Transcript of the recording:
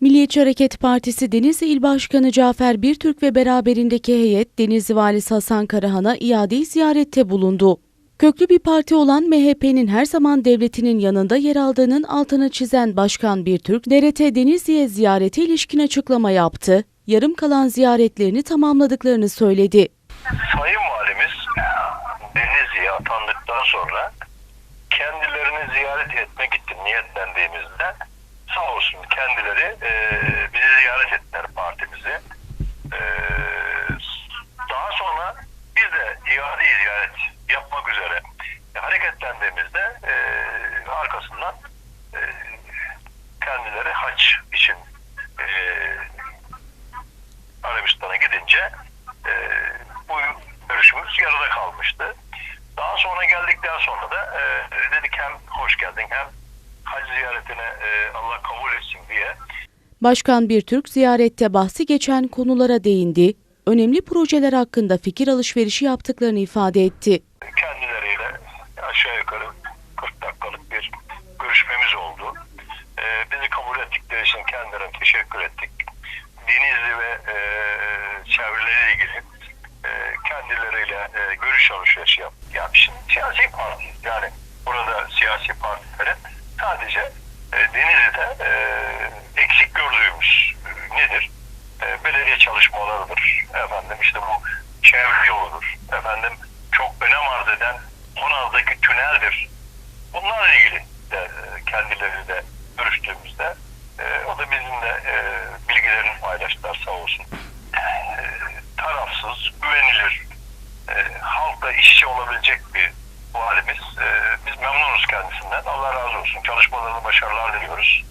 Milliyetçi Hareket Partisi Denizli İl Başkanı Cafer Birtürk ve beraberindeki heyet Denizli Valisi Hasan Karahan'a iade ziyarette bulundu. Köklü bir parti olan MHP'nin her zaman devletinin yanında yer aldığının altını çizen Başkan Birtürk, DRT Denizli'ye ziyarete ilişkin açıklama yaptı. Yarım kalan ziyaretlerini tamamladıklarını söyledi. Sayın Valimiz Denizli'ye atandıktan sonra kendilerini ziyaret etmek için olsun kendileri e, bizi ziyaret ettiler partimizi. E, daha sonra biz de iade ziyaret yapmak üzere hareketlendiğimizde e, arkasından e, kendileri haç için e, Arabistan'a gidince e, bu görüşümüz yarıda kalmıştı. Daha sonra geldikten sonra da e, dedik hem hoş geldin hem hac ziyaretine e, Allah kabul etsin diye Başkan Birtürk ziyarette bahsi geçen konulara değindi. Önemli projeler hakkında fikir alışverişi yaptıklarını ifade etti. kendileriyle aşağı yukarı 40 dakikalık bir görüşmemiz oldu. E, bizi kabul ettikleri için kendilerine teşekkür ettik. Denizli ve e, çevreleriyle ilgili e, kendileriyle e, görüş alışverişi yaptık. Ya şimdi siyasi parti yani burada siyasi partilerin sadece e, Denizli'de e, eksik gördüğümüz e, nedir? E, belediye çalışmalarıdır. Efendim işte bu çevre yoludur. Efendim çok önem arz eden Honaz'daki tüneldir. Bunlarla ilgili de e, kendileriyle de görüştüğümüzde e, o da bizimle e, bilgilerini paylaştılar sağ olsun. E, tarafsız, güvenilir, e, halkla işçi olabilecek bir valimiz. E, kendisinden. Allah razı olsun. Çalışmalarına başarılar diliyoruz.